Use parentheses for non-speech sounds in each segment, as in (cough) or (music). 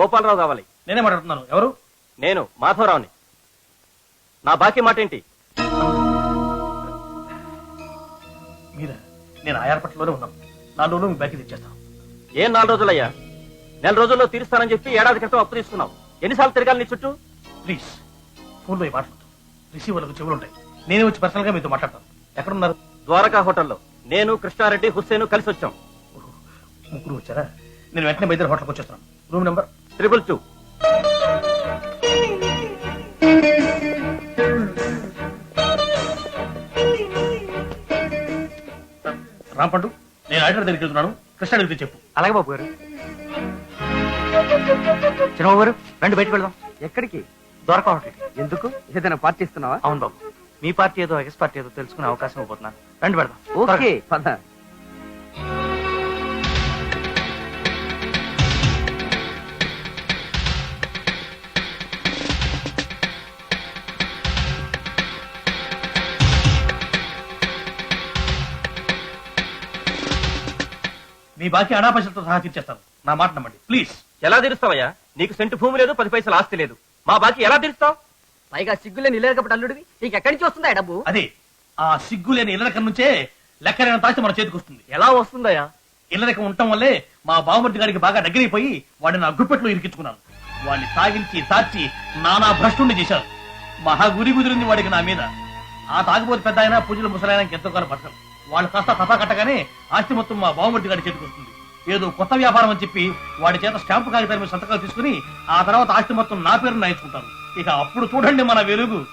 గోపాలరావు కావాలి. నేనే మాట్లాడుతున్నాను. ఎవరు? నేను మాధవరావుని. నా బాకీ మాట ఏంటి? మీరా? నేను ఆయార్పట్లోనే ఉన్నాను నాలుగు రోజులు మీ బ్యాగ్ తెచ్చేస్తాను ఏం నాలుగు రోజులయ్యా? నెల రోజుల్లో తీరుస్తానని చెప్పి ఏడాది క్రితం అప్పు తీసుకున్నావు. ఎన్నిసార్లు తిరగాలి నీ చుట్టూ? ప్లీజ్ ఫోన్లో ఈ మాట్లాడుతాను రిసీవర్లకు చెవులు ఉంటాయి నేనే వచ్చి పర్సనల్గా మీతో మాట్లాడతాను. ఎక్కడున్నారు? ద్వారకా హోటల్లో. నేను కృష్ణారెడ్డి హుస్సేన్ కలిసి వచ్చాం. ముగ్గురు వచ్చారా? నేను వెంటనే బయట హోటల్కి వచ్చేస్తాను room number triple two Rampandu నేను ఆడిటర్ దగ్గరికి వెళ్తున్నాను. కృష్ణ దగ్గరికి చెప్పు. అలాగే బాబు గారు. చిన్నబాబు గారు రండి బయటకు వెళ్దాం. ఎక్కడికి? దొరక హోటల్కి. ఎందుకు? ఏదైనా పార్టీ ఇస్తున్నావా? అవును బాబు. మీ పార్టీ ఏదో ఎక్స్ పార్టీ ఏదో తెలుసుకునే అవకాశం ఇవ్వబోతున్నాను. రండి పెడదాం ఓకే. పద. మీ బాకీ అనాపైసలతో సహా తీర్చేస్తాను. నా మాట నమ్మండి. ప్లీజ్ ఎలా తీరుస్తావయ్యా? నీకు సెంటు భూమి లేదు పది పైసలు ఆస్తి లేదు. మా బాకీ ఎలా తీరుస్తావు? పైగా సిగ్గులే నిలేకపటి అల్లుడివి నీకు ఎక్కడి నుంచి వస్తుందా ఈ డబ్బు? అదే ఆ సిగ్గు లేని ఇల్లరకం నుంచే లెక్కరైన తాచి మన చేతికి వస్తుంది. ఎలా వస్తుందయ్యా? ఇల్లరకం ఉండటం వల్లే మా బావమర్తి గారికి బాగా దగ్గరైపోయి వాడిని అగ్గుపెట్లో ఇరికించుకున్నాను. వాడిని తాగించి తాచి నానా భ్రష్టుణ్ణి చేశారు. మహా గురి కుదిరింది వాడికి నా మీద. ఆ తాగిపోతే పెద్ద అయినా పూజలు ముసలైనా ఎంతో కాలం బతకరు వాళ్ళు కాస్త తపా కట్టగానే ఆస్తి మొత్తం మా బావమర్తి గారి చేతికి వస్తుంది. ఏదో కొత్త వ్యాపారం అని చెప్పి వాడి చేత స్టాంపు కాగితాల మీద సంతకాలు తీసుకుని ఆ తర్వాత ఆస్తి మొత్తం నా పేరు నాయించుకుంటారు ఇక అప్పుడు చూడండి మన వెలుగు.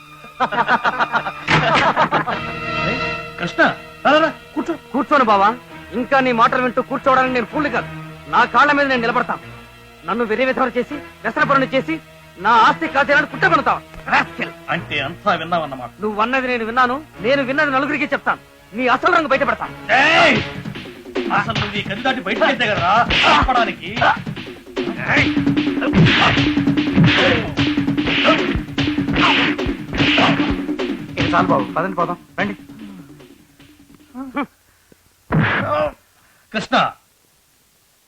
కృష్ణ కూర్చో. కూర్చోను బావా. ఇంకా నీ మాటలు వింటూ కూర్చోవడానికి నేను ఫుల్ కాదు. నా కాళ్ళ మీద నేను నిలబడతాను. నన్ను విధవర చేసి వ్యసనపరుని చేసి నా ఆస్తి కాజేయాలని కుట్టబడతావు అంటే అంతా విన్నావన్నమాట. నువ్వు అన్నది నేను విన్నాను. నేను విన్నది నలుగురికి చెప్తాను. నీ అసలు రంగు బయట పెడతాను ఏయ్! అసలు నువ్వు ఈ దాటి బయట అయితే కదా ఆపడానికి. చాలు బాబు పదండి పోదాం రండి. కృష్ణ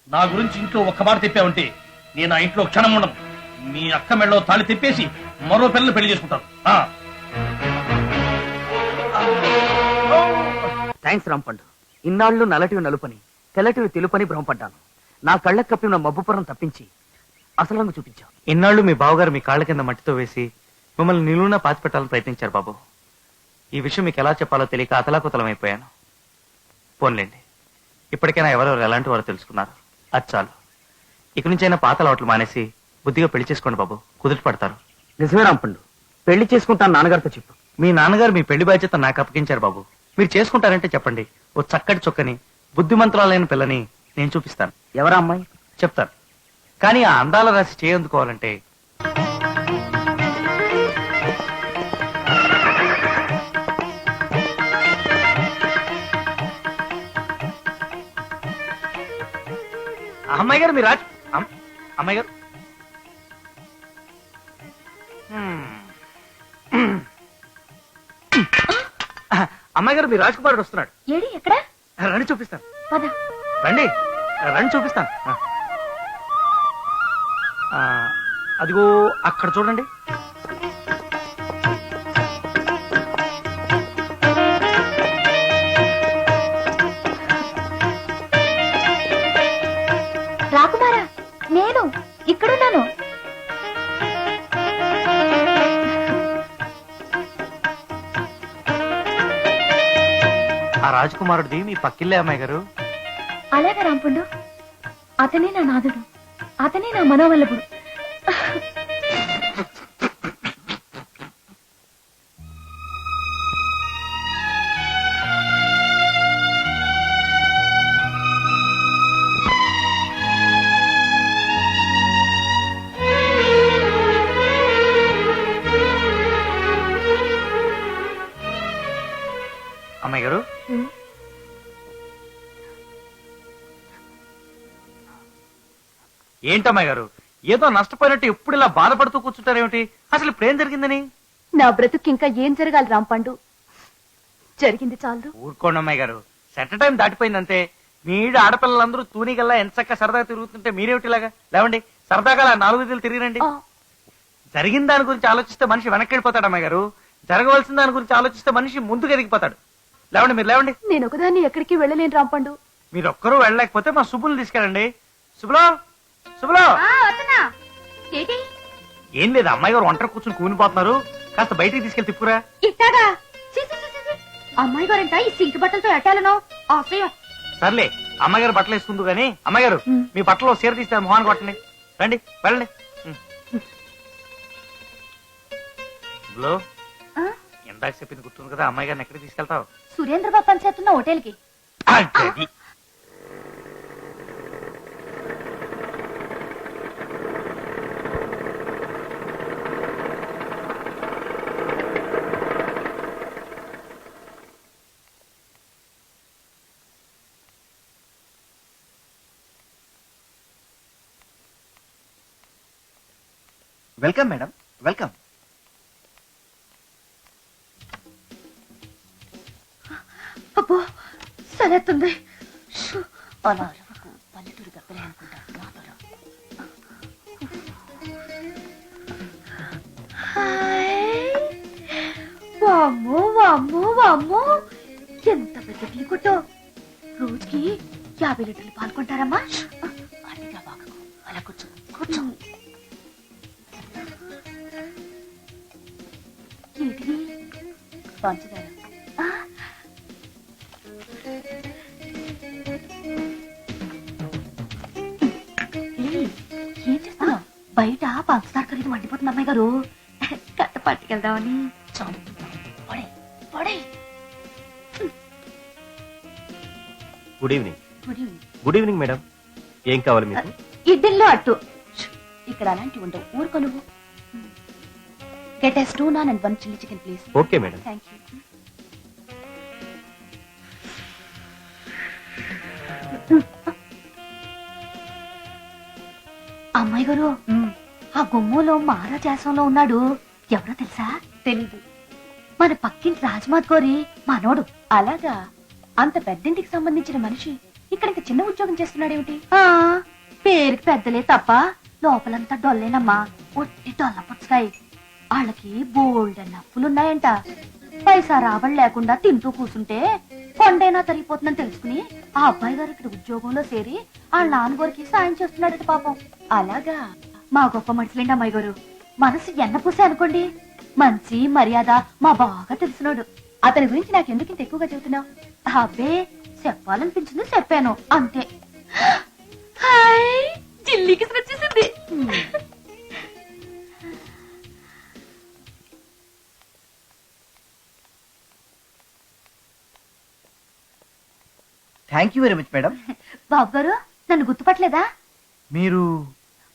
నా గురించి ఇంట్లో ఒక్క మాట చెప్పావంటే నేను ఆ ఇంట్లో క్షణం ఉండను. మీ అక్క మెళ్ళలో తాళి తిప్పేసి మరో పిల్లలు పెళ్ళి చేసుకుంటాను. థ్యాంక్స్ రాంపండు. ఇన్నాళ్ళు నలటివి నలుపని తెల్లటివి తెలుపని భ్రమపడ్డాను. నా కళ్ళకు కప్పిన మబ్బుపురం తప్పించి అసలు రంగు చూపించావు. ఇన్నాళ్ళు మీ బావగారు మీ కాళ్ళ కింద మట్టితో వేసి మిమ్మల్ని నిలువున పాతి పెట్టాలని ప్రయత్నించారు బాబు. ఈ విషయం మీకు ఎలా చెప్పాలో తెలియక అతలాకుతలం అయిపోయాను. పోన్లేండి. ఇప్పటికైనా ఎవరెవరు ఎలాంటి వారో తెలుసుకున్నారు. అది చాలు. ఇక నుంచైనా పాత అలవాట్లు మానేసి బుద్ధిగా పెళ్ళి చేసుకోండి బాబు. కుదుట పడతారు. నిజమే రాంపండు. పెళ్ళి చేసుకుంటాను నాన్నగారితో చెప్పు. మీ నాన్నగారు మీ పెళ్ళి బాధ్యత నాకు అప్పగించారు బాబు. మీరు చేసుకుంటారంటే చెప్పండి. ఓ చక్కటి చొక్కని బుద్ధిమంతురాలైన పిల్లని నేను చూపిస్తాను. ఎవరా అమ్మాయి? చెప్తాను. కానీ ఆ అందాల రాశి చేయందుకోవాలంటే అమ్మాయి గారు మీరు రాజ్ అమ్మాయి గారు? అమ్మాయి గారు మీ రాజ్ కుమారుడు వస్తున్నాడు. ఏడి ఎక్కడ? రండి చూపిస్తాను. పద. రండి. రండి చూపిస్తాను. ఆ. ఆ, అదిగో అక్కడ చూడండి. రాజకుమారుడిది మీ పక్కిల్లే అమ్మాయి గారు. అలాగే రాంపుండు. అతనే నా నాదుడు. అతనే నా మనోవల్లభుడు. అమ్మాయి గారు ఏంటమ్మాయి గారు? ఏదో నష్టపోయినట్టు ఎప్పుడు ఇలా బాధపడుతూ కూర్చుంటారేమిటి? అసలు ఇప్పుడు ఏం జరిగిందని? నా బ్రతుకు ఇంకా ఏం జరగాలి రాంపండు? జరిగింది చాలు ఊరుకోండి అమ్మాయి గారు. Set time దాటిపోయిందంతే. మీడు ఆడపిల్లలందరూ తూనిగల్లా ఎంత చక్క సరదాగా తిరుగుతుంటే మీరేమిటి ఇలాగా? లేవండి సరదాగా అలా నాలుగు వీధులు తిరిగిరండి జరిగిన దాని గురించి ఆలోచిస్తే మనిషి వెనక్కి వెళ్ళిపోతాడు అమ్మాయి గారు. జరగవలసిన దాని గురించి ఆలోచిస్తే మనిషి ముందుకు ఎదిగిపోతాడు. లేవండి మీరు లేవండి. నేను ఒకదాన్ని ఎక్కడికి వెళ్ళలేను రాంపండు. మీరు ఒక్కరూ వెళ్ళలేకపోతే మా సుబ్బులు తీసుకెళ్ళండి. శుభలో శుభలో. ఏంటి? ఏం లేదు అమ్మాయి గారు ఒంటరి కూర్చుని కూనిపోతున్నారు. కాస్త బయటికి తీసుకెళ్ళి తిప్పురా ఇట్టాగా. అమ్మాయి గారంట ఈ సింక్ బట్టలతో ఎట్టాలను. సర్లే అమ్మాయి గారు బట్టలు వేసుకుందు గానీ. అమ్మాయి గారు ఉమ్. మీ బట్టలు సీర తీస్తే మొహాన్ని కొట్టండి. రండి వెళ్ళండి. ఆ? ఇందాక చెప్పింది గుర్తుంది కదా అమ్మాయి గారిని ఎక్కడికి తీసుకెళ్తావు? సురేంద్ర బాబు పనిచేస్తున్న హోటల్కి. అది. Welcome madam. వెల్కమ్. అబ్బో సరేతుంది అలా పల్లెటూరు గబ్బలే అనుకుంటా. వామ్మో వామ్మో వామ్మో. ఎంత పెద్ద టీ కొట్టో. రోజుకి యాభై లీటర్లు పాల్గొంటారమ్మా అలా కూర్చో కూర్చో. పంచదార ఏం బయట పంచదార ఖరీదు మండిపోతుంది అమ్మాయి గారు. కట్ట పట్టుకెళ్దామని. చంపుతా పడే పడే. Good evening good evening. Good evening madam ఏం కావాలి మీకు? ఇడ్డిల్లో అట్టు. ఇక్కడ అలాంటి ఉండవు. ఊరుకో నువ్వు. Get us two naan and one chilli chicken please okay madam thank you అమ్మాయి గారు ఆ గుమ్మంలో మహారాజాసంలో ఉన్నాడు. ఎవరో తెలుసా? తెలీదు. మన పక్కింటి రాజమాత్ గోరి మనోడు. అలాగా? అంత పెద్దింటికి సంబంధించిన మనిషి ఇక్కడ ఇంత చిన్న ఉద్యోగం చేస్తున్నాడేమిటి? ఆ పేరుకి పెద్దలే తప్ప లోపలంతా డొల్లేనమ్మా. ఒట్టి డొల్ల పుచ్చకాయ వాళ్ళకి బోల్డ్ అప్పులున్నాయంట పైసా రాబడి లేకుండా తింటూ కూర్చుంటే కొండైనా తరిగిపోతుందని తెలుసుకుని ఆ అబ్బాయి గారు ఇక్కడ ఉద్యోగంలో చేరి వాళ్ళ నాన్నగారికి సాయం చేస్తున్నాడట పాపం. అలాగా? మా గొప్ప మనుషులేండి అమ్మాయి గారు. మనసు ఎన్న పూసే అనుకోండి. మంచి మర్యాద మా బాగా తెలిసినోడు. అతని గురించి నాకు ఎందుకు ఇంత ఎక్కువగా చెబుతున్నావు? అబ్బే చెప్పాలనిపించింది చెప్పాను. అంతే. హాయ్ చిల్లికి వచ్చేసింది thank you very much madam బాబు గారు నన్ను గుర్తుపట్టలేదా? మీరు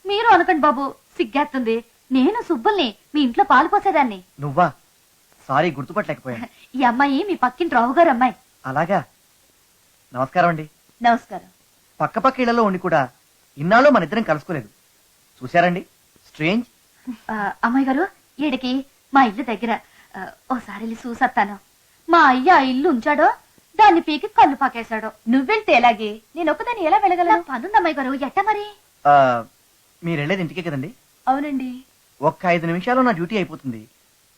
మీరు అనకండి బాబు సిగ్గేస్తుంది. నేను సుబ్బుల్ని మీ ఇంట్లో పాలు పోసేదాన్ని. నువ్వా? సారీ గుర్తుపట్టలేకపోయాను. (laughs) ఈ అమ్మాయి మీ పక్కింటి రావు గారు అమ్మాయి. అలాగా? నమస్కారం అండి. నమస్కారం. పక్క పక్క ఇళ్ళలో ఉండి కూడా ఇన్నాళ్ళు మన ఇద్దరం కలుసుకోలేదు. చూశారండి? స్ట్రేంజ్ ఆ, అమ్మాయి గారు ఈడికి మా ఇల్లు దగ్గర ఆ, ఓసారి వెళ్ళి చూసొస్తాను. మా అయ్య ఆ ఇల్లు ఉంచాడో దాన్ని పీకి కళ్ళు పాకేశాడు. నువ్వెళ్తే ఎలాగే? నేను ఒక్కదాన్ని ఎలా నా వెళ్ళగలను? పనుంది అమ్మాయి గారు ఎట్ట మరి? మీరు వెళ్ళేది ఇంటికే కదండి. అవునండి. ఒక్క ఐదు నిమిషాలు నా డ్యూటీ అయిపోతుంది.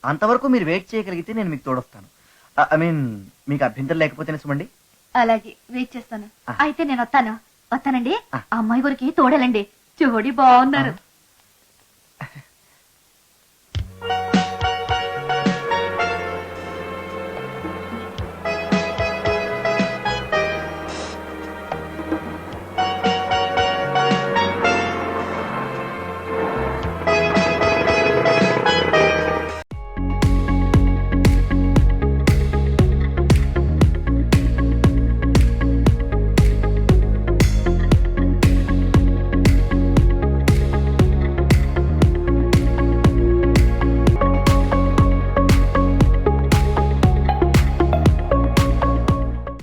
అంతవరకు మీరు వెయిట్ చేయగలిగితే నేను మీకు తోడొస్తాను. ఐ మీన్ మీకు అభ్యంతరం లేకపోతేనే సుమండి. అలాగే వెయిట్ చేస్తాను. అయితే నేను వస్తాను. వస్తానండి. అమ్మాయి గారికి తోడలండి. చూడి బాగున్నారు.